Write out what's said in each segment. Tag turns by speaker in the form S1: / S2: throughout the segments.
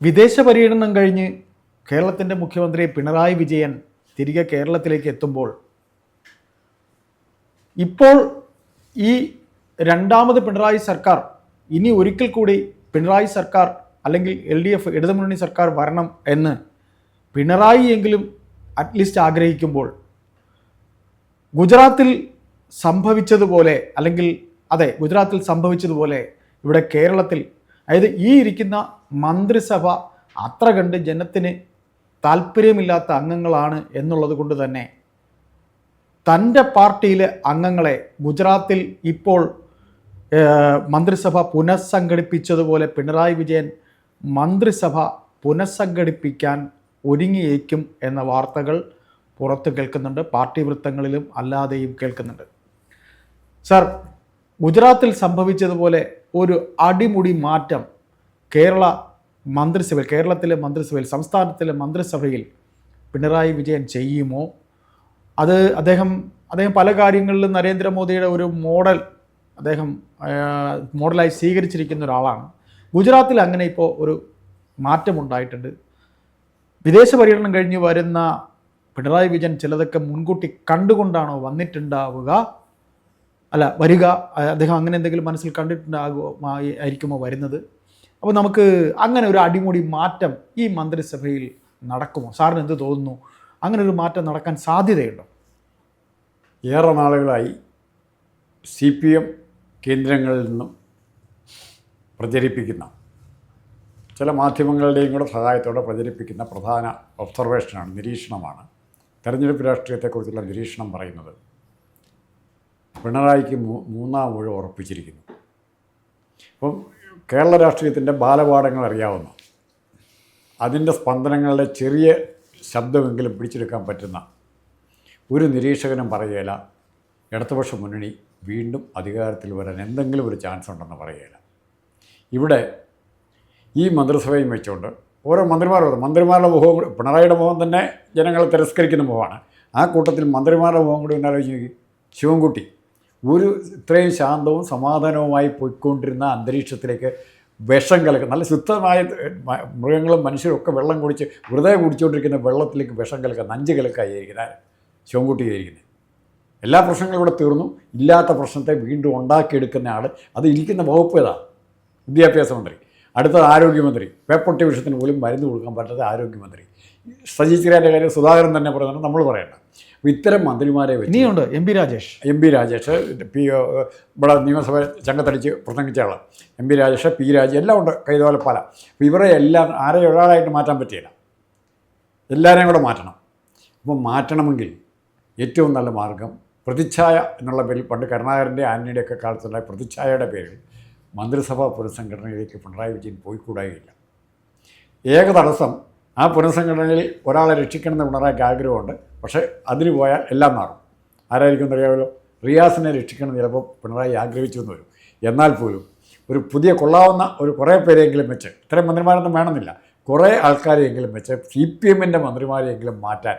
S1: വിദേശ പര്യടനം കഴിഞ്ഞ് കേരളത്തിന്റെ മുഖ്യമന്ത്രി പിണറായി വിജയൻ തിരികെ കേരളത്തിലേക്ക് എത്തുമ്പോൾ ഇപ്പോൾ ഈ രണ്ടാമത് പിണറായി സർക്കാർ ഇനി ഒരിക്കൽ കൂടി പിണറായി സർക്കാർ അല്ലെങ്കിൽ എൽ ഡി എഫ് ഇടതുമുന്നണി സർക്കാർ വരണം എന്ന് പിണറായി എങ്കിലും അറ്റ്ലീസ്റ്റ് ആഗ്രഹിക്കുമ്പോൾ ഗുജറാത്തിൽ സംഭവിച്ചതുപോലെ അല്ലെങ്കിൽ അതെ ഗുജറാത്തിൽ സംഭവിച്ചതുപോലെ ഇവിടെ കേരളത്തിൽ അതായത് ഈ ഇരിക്കുന്ന മന്ത്രിസഭ അത്ര കണ്ട് ജനത്തിന് താല്പര്യമില്ലാത്ത അംഗങ്ങളാണ് എന്നുള്ളത് കൊണ്ട് തന്നെ തന്റെ പാർട്ടിയിലെ അംഗങ്ങളെ ഗുജറാത്തിൽ ഇപ്പോൾ മന്ത്രിസഭ പുനഃസംഘടിപ്പിച്ചതുപോലെ പിണറായി വിജയൻ മന്ത്രിസഭ പുനഃസംഘടിപ്പിക്കാൻ ഒരുങ്ങിയേക്കും എന്ന വാർത്തകൾ പുറത്ത് കേൾക്കുന്നുണ്ട്. പാർട്ടി വൃത്തങ്ങളിലും അല്ലാതെയും കേൾക്കുന്നുണ്ട്. സാർ ഗുജറാത്തിൽ സംഭവിച്ചതുപോലെ ഒരു അടിമുടി മാറ്റം കേരള മന്ത്രിസഭയിൽ കേരളത്തിലെ മന്ത്രിസഭയിൽ സംസ്ഥാനത്തിലെ മന്ത്രിസഭയിൽ പിണറായി വിജയൻ ചെയ്യുമോ? അത് അദ്ദേഹം അദ്ദേഹം പല കാര്യങ്ങളിലും നരേന്ദ്രമോദിയുടെ ഒരു മോഡൽ അദ്ദേഹം മോഡലായി സ്വീകരിച്ചിരിക്കുന്ന ഒരാളാണ്. ഗുജറാത്തിൽ അങ്ങനെ ഇപ്പോൾ ഒരു മാറ്റമുണ്ടായിട്ടുണ്ട്. വിദേശ പര്യടനം കഴിഞ്ഞ് വരുന്ന പിണറായി വിജയൻ ചിലതൊക്കെ മുൻകൂട്ടി കണ്ടുകൊണ്ടാണോ വന്നിട്ടുണ്ടാവുക? അല്ല വരിക അദ്ദേഹം അങ്ങനെ എന്തെങ്കിലും മനസ്സിൽ കണ്ടിട്ടുണ്ടാകുമോ ആയിരിക്കുമോ വരുന്നത്? അപ്പോൾ നമുക്ക് അങ്ങനെ ഒരു അടിമുടി മാറ്റം ഈ മന്ത്രിസഭയിൽ നടക്കുമോ? സാറിന് എന്ത് തോന്നുന്നു? അങ്ങനെ ഒരു മാറ്റം നടക്കാൻ സാധ്യതയുണ്ടോ?
S2: ഏറെ നാളുകളായി സി പി എം കേന്ദ്രങ്ങളിൽ നിന്നും പ്രചരിപ്പിക്കുന്ന ചില മാധ്യമങ്ങളുടെയും കൂടെ സഹായത്തോടെ പ്രചരിപ്പിക്കുന്ന പ്രധാന ഒബ്സർവേഷനാണ് നിരീക്ഷണമാണ്. തെരഞ്ഞെടുപ്പ് രാഷ്ട്രീയത്തെക്കുറിച്ചുള്ള നിരീക്ഷണം പറയുന്നത് പിണറായിക്ക് മൂന്നാം ഊഴം ഉറപ്പിച്ചിരിക്കുന്നു. അപ്പം കേരള രാഷ്ട്രീയത്തിന്റെ ബാലപാഠങ്ങൾ അറിയാവുന്ന അതിന്റെ സ്പന്ദനങ്ങളുടെ ചെറിയ ശബ്ദമെങ്കിലും പിടിച്ചെടുക്കാൻ പറ്റുന്ന ഒരു നിരീക്ഷകനും പറയുകയില്ല ഇടതുപക്ഷ മുന്നണി വീണ്ടും അധികാരത്തിൽ വരാൻ എന്തെങ്കിലും ഒരു ചാൻസ് ഉണ്ടെന്ന് പറയുകയില്ല ഇവിടെ ഈ മന്ത്രിസഭയും വെച്ചുകൊണ്ട് ഓരോ മന്ത്രിമാരും മന്ത്രിമാരുടെ മുഖവും പിണറായിയുടെ മുഖം തന്നെ ജനങ്ങളെ തിരസ്കരിക്കുന്ന മുഖമാണ്. ആ കൂട്ടത്തിൽ മന്ത്രിമാരുടെ മുഖം കൂടി എന്നാലോചിച്ച് ശിവൻകുട്ടി ഒരു ഇത്രയും ശാന്തവും സമാധാനവുമായി പോയിക്കൊണ്ടിരുന്ന അന്തരീക്ഷത്തിലേക്ക് വിഷം കലക്കുക നല്ല ശുദ്ധമായ മൃഗങ്ങളും മനുഷ്യരും ഒക്കെ വെള്ളം കുടിച്ച് വെറുതെ കുടിച്ചുകൊണ്ടിരിക്കുന്ന വെള്ളത്തിലേക്ക് വിഷം കലക്കുക നഞ്ച് കലക്കായിരിക്കുന്നത് ശിവൻകുട്ടിയായിരിക്കുന്നത്. എല്ലാ പ്രശ്നങ്ങളും ഇവിടെ തീർന്നു. ഇല്ലാത്ത പ്രശ്നത്തെ വീണ്ടും ഉണ്ടാക്കിയെടുക്കുന്ന ആൾ അത് ഇരിക്കുന്ന വകുപ്പ് ഏതാ? വിദ്യാഭ്യാസ മന്ത്രി. അടുത്തത് ആരോഗ്യമന്ത്രി. പേപ്പൊട്ടി വിഷയത്തിന് പോലും മരുന്ന് കൊടുക്കാൻ പറ്റാത്ത ആരോഗ്യമന്ത്രി. സജി കാര്യം സുധാകരൻ തന്നെ പറയുന്നത് നമ്മൾ പറയണ്ട. അപ്പോൾ ഇത്തരം മന്ത്രിമാരെ വെച്ച്
S1: ഇനിയുണ്ട് M P Rajesh.
S2: M P Rajesh P ഇവിടെ നിയമസഭ ചങ്കത്തടിച്ച് പ്രസംഗിച്ച ആൾ M P Rajesh P Raja എല്ലാം ഉണ്ട് കൈതോലെ പല. അപ്പോൾ ഇവരെ എല്ലാം ആരെ ഒരാളായിട്ട് മാറ്റാൻ പറ്റിയില്ല. എല്ലാവരെയും കൂടെ മാറ്റണം. അപ്പോൾ മാറ്റണമെങ്കിൽ ഏറ്റവും നല്ല മാർഗം പ്രതിച്ഛായ എന്നുള്ള പേരിൽ പണ്ട് കരുണാകരന്റെ ആന്റണിയുടെയൊക്കെ കാലത്തുണ്ടായ പ്രതിച്ഛായയുടെ പേരിൽ മന്ത്രിസഭാ പുനഃസംഘടനയിലേക്ക് പിണറായി വിജയൻ പോയിക്കൂടായില്ല. ഏക തടസ്സം ആ പുനഃസംഘടനയിൽ ഒരാളെ രക്ഷിക്കണമെന്ന് പിണറായിക്ക് ആഗ്രഹമുണ്ട്. പക്ഷേ അതിന് പോയാൽ എല്ലാം മാറും. ആരായിരിക്കും അറിയാമല്ലോ? റിയാസിനെ രക്ഷിക്കണം ചിലപ്പോൾ പിണറായി ആഗ്രഹിച്ചു എന്ന് വരും. എന്നാൽ പോലും ഒരു പുതിയ കൊള്ളാവുന്ന ഒരു കുറേ പേരെങ്കിലും വെച്ച് ഇത്രയും മന്ത്രിമാരൊന്നും വേണമെന്നില്ല. കുറേ ആൾക്കാരെയെങ്കിലും വെച്ച് സി പി എമ്മിന്റെ മന്ത്രിമാരെയെങ്കിലും മാറ്റാൻ.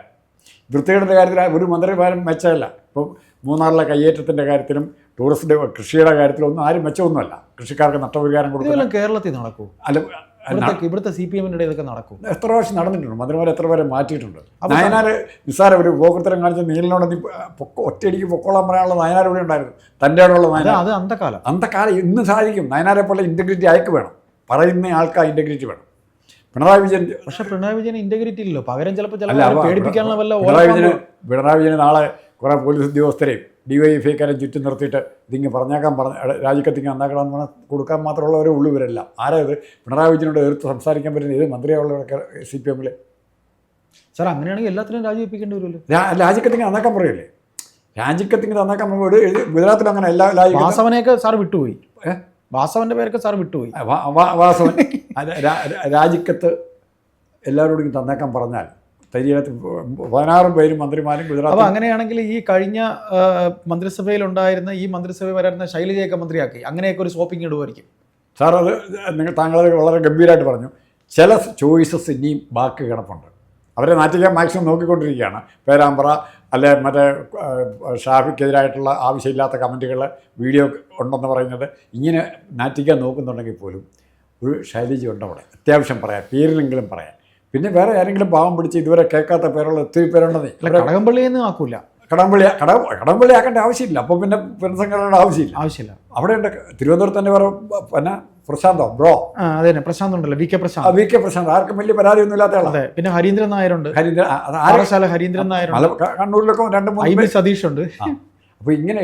S2: വൃത്തികേടിന്റെ കാര്യത്തിൽ ഒരു മന്ത്രിമാരും മെച്ചമല്ല. ഇപ്പം മൂന്നാറിലെ കയ്യേറ്റത്തിന്റെ കാര്യത്തിലും ടൂറിസ്റ്റിന്റെ കൃഷിയുടെ കാര്യത്തിലും ഒന്നും ആരും മെച്ചമൊന്നുമല്ല. കൃഷിക്കാർക്ക് നഷ്ടപരിഹാരം
S1: കൊടുക്കും കേരളത്തിൽ നടക്കൂ
S2: അല്ല
S1: ഇവിടുത്തെ സി പി എമ്മിന്റെ ഇതൊക്കെ നടക്കും.
S2: എത്ര പ്രാവശ്യം നടന്നിട്ടുണ്ട്? മന്ത്രിമാരെ എത്ര പേരെ മാറ്റിയിട്ടുണ്ട്? നയനാർ നിസ്സാര ഒരു ഗോകൃത്തരം കാണിച്ച നീലിനോട് നീ പൊക്കോ ഒറ്റയടിക്ക് പൊക്കോളാൻ പറയാനുള്ള നയനാർ ഇവിടെ ഉണ്ടായിരുന്നു? തന്റെ ഇടമുള്ള
S1: അത്
S2: നയനാർ
S1: അത് അന്തകാലം
S2: അന്തക്കാലം ഇന്ന് സാധിക്കും. നയനാരെ പോലെ ഇന്റഗ്രിറ്റി അയക്ക് വേണം. പറയുന്ന ആൾക്ക് ആ ഇന്റഗ്രിറ്റി വേണം. പിണറായി വിജയൻ
S1: പക്ഷെ പിണറായി വിജയൻ ഇന്റഗ്രിറ്റി ഇല്ലല്ലോ. പകരം ചിലപ്പോൾ പേടിപ്പിക്കാനുള്ള വല്ല
S2: പിണറായി വിജയന് പിണറായി വിജയന് നാളെ കുറേ പോലീസ് ഉദ്യോഗസ്ഥരെയും ഡിവൈഎഫ്ഐക്കാരെ ചുറ്റും നിർത്തിയിട്ട് ഇതിങ്ങ് പറഞ്ഞേക്കാൻ പറഞ്ഞ രാജിക്കത്തിങ്ങ് നന്നാക്കണം പറഞ്ഞാൽ കൊടുക്കാൻ മാത്രമുള്ളവരെ ഉള്ളു ഇവരെല്ലാം. ആരാ ഇത്? പിണറായി വിജയനോട് എതിർത്ത് സംസാരിക്കാൻ പറ്റുന്ന ഏത് മന്ത്രിയാവുള്ളവരൊക്കെ സി പി എമ്മിൽ
S1: സാർ അങ്ങനെയാണെങ്കിൽ എല്ലാത്തിനും രാജിവെപ്പിക്കേണ്ടി വരുമല്ലോ.
S2: രാജിക്കത്തിങ്ങ് നന്നാക്കാൻ പറയല്ലേ? രാജിക്കത്തിങ്ങ് നന്നാക്കാൻ പറയുമ്പോൾ ഗുജറാത്തിൽ അങ്ങനെ എല്ലാ
S1: വാസവനെയൊക്കെ സാർ വിട്ടുപോയി. വാസവന്റെ പേരൊക്കെ സാർ വിട്ടുപോയി.
S2: വാസവൻ. രാജിക്കത്ത് എല്ലാവരോടും തന്നേക്കാൻ പറഞ്ഞാൽ തരികത്ത് പതിനാറും പേരും മന്ത്രിമാരും
S1: ഗുജറാത്ത്
S2: അപ്പോൾ
S1: അങ്ങനെയാണെങ്കിൽ ഈ കഴിഞ്ഞ മന്ത്രിസഭയിലുണ്ടായിരുന്ന മന്ത്രിസഭയിൽ ഉണ്ടായിരുന്ന ഈ മന്ത്രിസഭയിൽ വരായിരുന്ന ശൈലജയൊക്കെ മന്ത്രിയാക്കി. അങ്ങനെയൊക്കെ ഒരു സോപ്പിംഗ് ഇടുമായിരിക്കും.
S2: സാർ അത് നിങ്ങൾ താങ്കളത് വളരെ ഗംഭീരമായിട്ട് പറഞ്ഞു. ചില ചോയ്സസ് ഇനിയും ബാക്കി കിടപ്പുണ്ട്. അവരെ നാറ്റിക്കാൻ മാക്സിമം നോക്കിക്കൊണ്ടിരിക്കുകയാണ്. പേരാമ്പ്ര അല്ലെ മറ്റേ ഷാഫിക്കെതിരായിട്ടുള്ള ആവശ്യമില്ലാത്ത കമന്റുകൾ വീഡിയോ ഉണ്ടെന്ന് പറയുന്നത് ഇങ്ങനെ നാറ്റിക്കാൻ നോക്കുന്നുണ്ടെങ്കിൽ പോലും ഒരു ശൈലജ ഉണ്ട് അവിടെ അത്യാവശ്യം പറയാം. പേരിലെങ്കിലും പറയാം. പിന്നെ വേറെ ആരെങ്കിലും പാവം പിടിച്ച് ഇതുവരെ കേൾക്കാത്ത പേരുള്ള ഒത്തിരി പേരുണ്ടെന്നേ.
S1: കടകംപള്ളി എന്ന് ആക്കൂല.
S2: കടമ്പള്ളി കട കടമ്പള്ളി ആക്കേണ്ട ആവശ്യമില്ല. അപ്പോൾ പിന്നെ പുനഃസംഘടനയുടെ ആവശ്യമില്ല.
S1: ആവശ്യമില്ല.
S2: അവിടെ ഉണ്ട് തിരുവനന്തപുരത്ത് തന്നെ വേറെ പിന്നെ പ്രശാന്തോ ബ്രോ?
S1: അതെ പ്രശാന്ത് ഉണ്ടല്ലോ V K Prashant.
S2: V K Prashant. ആർക്കും വലിയ പരാതിയൊന്നും ഇല്ലാത്ത ആളാണ്
S1: അതെ പിന്നെ ഹരീന്ദ്രൻ നായരുണ്ട്.
S2: ഹരീന്ദ്ര ആ, അത്
S1: ഹരീന്ദ്രൻ
S2: നായർ കണ്ണൂരിലൊക്കെ രണ്ട് മൂന്ന്
S1: സതീഷ് ഉണ്ട്.
S2: അപ്പോൾ ഇങ്ങനെ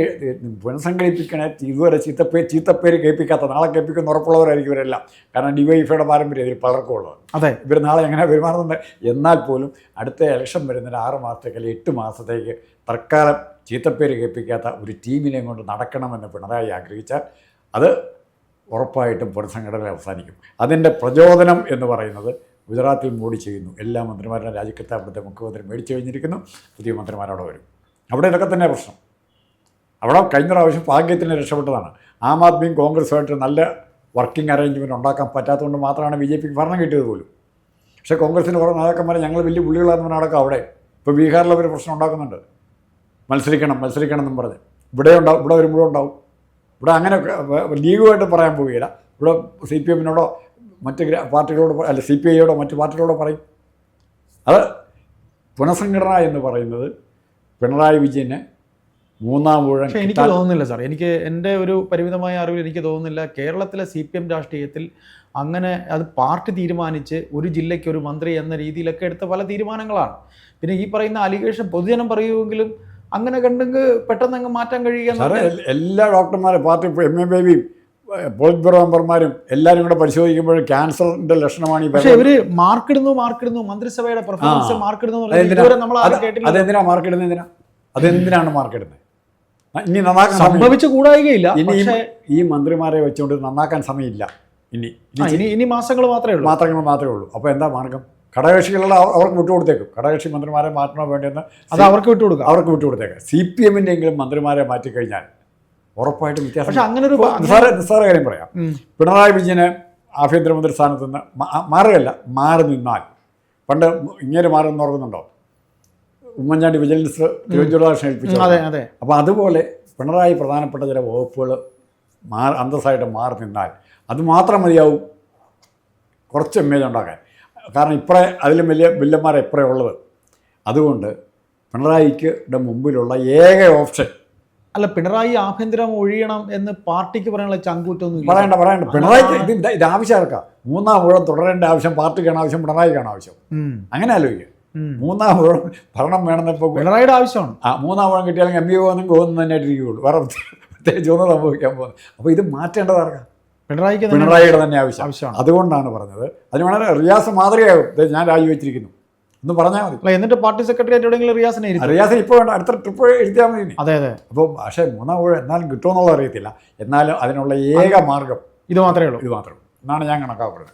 S2: പുനഃസംഘടിപ്പിക്കണേ ഇതുവരെ ചീത്തപ്പേ ചീത്തപ്പേര് കേൾപ്പിക്കാത്ത നാളെ കേൾപ്പിക്കുന്ന ഉറപ്പുള്ളവരായിരിക്കും ഇവരെല്ലാം. കാരണം ഡിവൈഫയുടെ പാരമ്പര്യം ഇതിൽ പലർക്കും ഉള്ളത്.
S1: അതെ.
S2: ഇവർ നാളെ എങ്ങനെ പെരുമാറുന്നുണ്ട്? എന്നാൽ പോലും അടുത്ത ഇലക്ഷൻ വരുന്നതിന് ആറ് മാസത്തേക്ക് അല്ലെങ്കിൽ എട്ട് മാസത്തേക്ക് തൽക്കാലം ചീത്തപ്പേര് കേൾപ്പിക്കാത്ത ഒരു ടീമിനെ കൊണ്ട് നടക്കണമെന്ന് പിണറായി ആഗ്രഹിച്ചാൽ അത് ഉറപ്പായിട്ടും പുനഃസംഘടന അവസാനിക്കും. അതിന്റെ പ്രചോദനം എന്ന് പറയുന്നത് ഗുജറാത്തിൽ മോഡി ചെയ്യുന്നു. എല്ലാ മന്ത്രിമാരുടെ രാജിക്കത്ത് അവിടുത്തെ മുഖ്യമന്ത്രി മേടിച്ചു കഴിഞ്ഞിരിക്കുന്നു. പുതിയ മന്ത്രിമാരവിടെ വരും. അവിടെ ഇതൊക്കെ തന്നെ പ്രശ്നം. അവിടെ കഴിഞ്ഞ പ്രാവശ്യം ഭാഗ്യത്തിന് രക്ഷപ്പെട്ടതാണ്. ആം ആദ്മിയും കോൺഗ്രസ്സുമായിട്ട് നല്ല വർക്കിംഗ് അറേഞ്ച്മെന്റ് ഉണ്ടാക്കാൻ പറ്റാത്തതുകൊണ്ട് മാത്രമാണ് ബി ജെ പിക്ക് ഭരണം കിട്ടിയത് പോലും. പക്ഷേ കോൺഗ്രസിന് കുറേ നേതാക്കന്മാരെ ഞങ്ങൾ വലിയ പുള്ളികളാണെന്ന് നടക്കാം അവിടെ ഇപ്പോൾ ബീഹാറിൽ അവർ പ്രശ്നം ഉണ്ടാക്കുന്നുണ്ട്. മത്സരിക്കണം മത്സരിക്കണം എന്നും പറഞ്ഞ്. ഇവിടെ ഉണ്ടാവും ഇവിടെ വരുമ്പോഴും ഉണ്ടാവും. ഇവിടെ അങ്ങനെ ലീഗുമായിട്ട് പറയാൻ പോവുകയില്ല. ഇവിടെ സി പി എമ്മിനോടോ മറ്റ് പാർട്ടികളോട് അല്ല സി പി ഐയോടോ മറ്റ് പാർട്ടികളോടോ പറയും. അത് പുനഃസംഘടന എന്ന് പറയുന്നത് പിണറായി വിജയന് മൂന്നാം ഊഴം
S1: പക്ഷേ എനിക്ക് തോന്നുന്നില്ല സാർ എനിക്ക് എന്റെ ഒരു പരിമിതമായ അറിവിൽ എനിക്ക് തോന്നുന്നില്ല. കേരളത്തിലെ സി പി എം രാഷ്ട്രീയത്തിൽ അങ്ങനെ അത് പാർട്ടി തീരുമാനിച്ച് ഒരു ജില്ലയ്ക്ക് ഒരു മന്ത്രി എന്ന രീതിയിലൊക്കെ എടുത്ത പല തീരുമാനങ്ങളാണ്. പിന്നെ ഈ പറയുന്ന അലിഗേഷൻ പൊതുജനം പറയുമെങ്കിലും അങ്ങനെ കണ്ടെങ്കിൽ പെട്ടെന്ന് അങ്ങ് മാറ്റാൻ കഴിയുക
S2: എല്ലാ ഡോക്ടർമാരും പാർട്ടി എം എ ബേബിയും പോളിറ്റ് ബ്യൂറോ മെമ്പർമാരും എല്ലാവരും കൂടെ പരിശോധിക്കുമ്പോൾ ക്യാൻസറിന്റെ ലക്ഷണമാണ് ഈ
S1: പക്ഷെ
S2: പറയുന്നത്.
S1: ഇവർ മാർക്കിടുന്നു മാർക്കിടുന്നു. മന്ത്രിസഭയുടെ പെർഫോമൻസ്. മാർക്കിടുന്നു
S2: അതെന്തിനാ?
S1: ഇതുവരെ നമ്മൾ ആരും
S2: അത് അതെന്തിനാ മാർക്ക് ഇടുന്നത് എന്തിനാ? അതെന്തിനാണ് മാർക്ക് ഇടുന്നത് ഇനി നന്നാക്കാൻ
S1: സംഭവിച്ചു കൂടായികയില്ല
S2: ഇനി ഈ- മന്ത്രിമാരെ വെച്ചുകൊണ്ട് നന്നാക്കാൻ സമയമില്ല. ഇനി
S1: ഇനി ഇനി മാസങ്ങൾ മാത്രമേ ഉള്ളൂ.
S2: മാത്രങ്ങൾ മാത്രമേ ഉള്ളൂ. അപ്പോൾ എന്താ മാർഗം? ഘടകകക്ഷികളുടെ അവർക്ക് വിട്ടുകൊടുത്തേക്കും ഘടകകക്ഷി മന്ത്രിമാരെ മാറ്റണോ വേണ്ടിയെന്ന്
S1: അത് അവർക്ക് വിട്ടുകൊടുക്കും
S2: അവർക്ക് വിട്ടുകൊടുത്തേക്കാം സി പി എമ്മിന്റെ എങ്കിലും മന്ത്രിമാരെ മാറ്റിക്കഴിഞ്ഞാൽ ഉറപ്പായിട്ടും വ്യത്യാസം
S1: പക്ഷേ അങ്ങനെ ഒരു
S2: നിസ്സാര നിസ്സാര കാര്യം പറയാം. പിണറായി വിജയന് ആഭ്യന്തരമന്ത്രി സ്ഥാനത്ത് നിന്ന് മാറുകയല്ല. മാറി നിന്നാൽ. പണ്ട് ഇങ്ങനെ മാറുമെന്ന് ഓർക്കുന്നുണ്ടോ? ഉമ്മൻചാണ്ടി വിജിലൻസ് തിരുവനന്തപുരം ഏൽപ്പിച്ചു
S1: അതെ അതെ.
S2: അപ്പോൾ അതുപോലെ പിണറായി പ്രധാനപ്പെട്ട ചില വകുപ്പുകൾ മാ അന്തസ്സായിട്ട് മാറി നിന്നാൽ അത് മാത്രം മതിയാവും കുറച്ച് ഇമേജ് ഉണ്ടാക്കാൻ. കാരണം ഇപ്പറേ അതിലും വലിയ വില്ലന്മാരെ ഇപ്പറേ ഉള്ളത്. അതുകൊണ്ട് പിണറായിക്ക് മുമ്പിലുള്ള ഏക ഓപ്ഷൻ
S1: അല്ല പിണറായി ആഭ്യന്തരം ഒഴിയണം എന്ന് പാർട്ടിക്ക് പറയാനുള്ള ചങ്കൂറ്റൊന്നും
S2: പറയണ്ട പറയണ്ട. പിണറായിക്ക് ഇത് ഇത് ആവശ്യം മൂന്നാം ഊഴം തുടരേണ്ട ആവശ്യം പാർട്ടിക്കാണ് ആവശ്യം പിണറായിക്കാണ് ആവശ്യം. അങ്ങനെ ആലോചിക്കുക. മൂന്നാം ഊഴം ഭരണം വേണമെന്നിപ്പോൾ
S1: പിണറായിയുടെ ആവശ്യമാണ്.
S2: ആ മൂന്നാം ഊഴം കിട്ടിയാലെങ്കിൽ എം പി പോകുന്ന പോകുന്നു തന്നെയായിട്ട് ഇരിക്കുകയുള്ളൂ വേറെ പ്രത്യേകിച്ച് ഒന്നും സംഭവിക്കാൻ പോകുന്നത് അപ്പോൾ ഇത് മാറ്റേണ്ടത് ആർക്കാ?
S1: പിണറായിക്ക്
S2: പിണറായിയുടെ തന്നെ ആവശ്യം.
S1: ആവശ്യമാണ്.
S2: അതുകൊണ്ടാണ് പറഞ്ഞത്. അതിന് വളരെ റിയാസ് മാതൃകയാകും. ഞാൻ രാജിവെച്ചിരിക്കുന്നു. എന്ന് പറഞ്ഞാൽ മതി.
S1: എന്നിട്ട് പാർട്ടി സെക്രട്ടറിയായിട്ട് എവിടെയെങ്കിലും റിയാസിനെ
S2: റിയാസ് ഇപ്പോൾ വേണ്ട. അടുത്ത ട്രിപ്പ് എഴുതിയാൽ മതി
S1: അതെ അതെ.
S2: അപ്പോൾ പക്ഷേ മൂന്നാം ഊഴം എന്നാലും കിട്ടുമെന്നുള്ളത് അറിയത്തില്ല. എന്നാലും അതിനുള്ള ഏക മാർഗം
S1: ഇത് മാത്രമേ ഉള്ളൂ.
S2: ഇത് മാത്രമേ ഉള്ളൂ. എന്നാണ് ഞാൻ കണക്കാക്കുന്നത്